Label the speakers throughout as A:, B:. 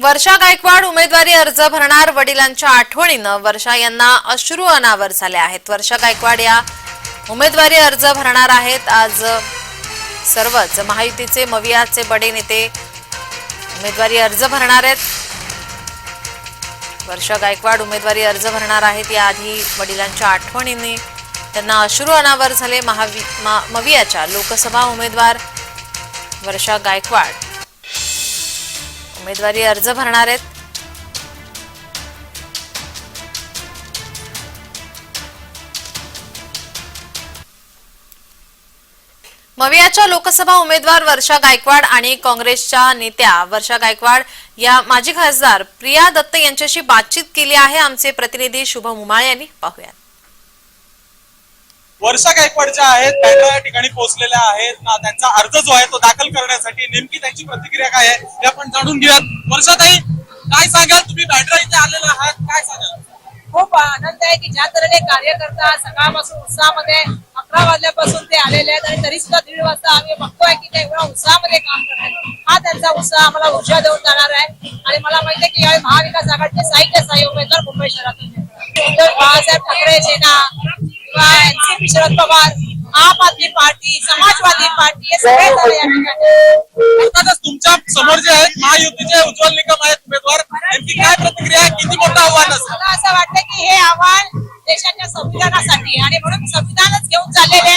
A: वर्षा गायकवाड उमेदवारी अर्ज भरणार वडिलांच्या आठवणीनं वर्षा यांना अश्रू अनावर झाले आहेत. वर्षा गायकवाड या उमेदवारी अर्ज भरणार आहेत. आज सर्वच महायुतीचे मवियाचे बडे नेते उमेदवारी अर्ज भरणार आहेत. वर्षा गायकवाड उमेदवारी अर्ज भरणार आहेत. याआधी वडिलांच्या आठवणीने त्यांना अश्रू अनावर झाले. महावी मा- मवियाच्या लोकसभा उमेदवार वर्षा गायकवाड. उमेदवारी अर्ज भरणार आहेत. मवियाच्या लोकसभा उमेदवार वर्षा गायकवाड आणि काँग्रेसच्या नेत्या वर्षा गायकवाड या माजी खासदार प्रिया दत्त यांच्याशी बातचीत केली आहे. आमचे प्रतिनिधी शुभम उमाळे यांनी पाहूयात.
B: वर्षा गायकवाड ज्या आहेत त्या ठिकाणी पोहोचलेल्या आहेत. ना त्यांचा अर्ज जो आहे तो दाखल करण्यासाठी नेमकी त्यांची प्रतिक्रिया काय आहे हे आपण जाणून घेऊयात. वर्षाताई काय सांगाल? तुम्ही बॅटरा इथे आलेला आहात काय सांगाल?
C: खूप आनंद आहे की ज्या तऱ्हेने कार्यकर्ता सकाळपासून उत्साहामध्ये अकरा वाजल्यापासून ते आलेले आहेत आणि तरी सुद्धा दीड वाजता आम्ही बघतोय की ते एवढ्या उत्साहामध्ये काम करतात हा त्यांचा उत्साह आम्हाला ऊर्जा देऊन जाणार आहे. आणि मला माहिती आहे की यावेळी महाविकास आघाडीचे साहित्य साई उमेदवार मुंबई शहरातून बाळासाहेब ठाकरे सेना एनसीपी शरद पवार आम आदमी पार्टी समाजवादी पार्टी हे सगळे जण या ठिकाणी
B: अर्थातच तुमच्यासमोर जे आहेत महायुतीचे उज्ज्वल निकम आहेत उमेदवार. नेमकी काय प्रतिक्रिया आहे? किती मोठं आव्हान असेल?
C: मला असं वाटतं की हे आव्हान देशाच्या संविधानासाठी आणि म्हणून संविधानच घेऊन चाललेले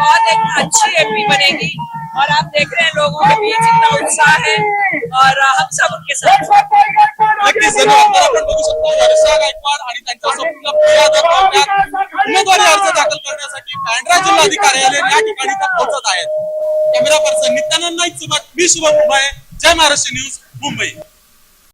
C: बहुत एक अच्छी एमपी बनेगी। और आप देख रहे हैं लोगों के बीच इतना उत्साह है। और हम सब उनके साथ
B: नक्कीच धन्यवाद तर आपण बघू शकतो वर्षा गायकवाड आणि त्यांच्या संपूर्ण उमेदवारी अर्ज दाखल करण्यासाठी बँड्रा जिल्हाधिकारी कार्यालय या ठिकाणी पोहोचत आहेत. कॅमेरा पर्सन नित्यानंद नाईक सोबत मी शुभम उभाय. जय महाराष्ट्र न्यूज मुंबई.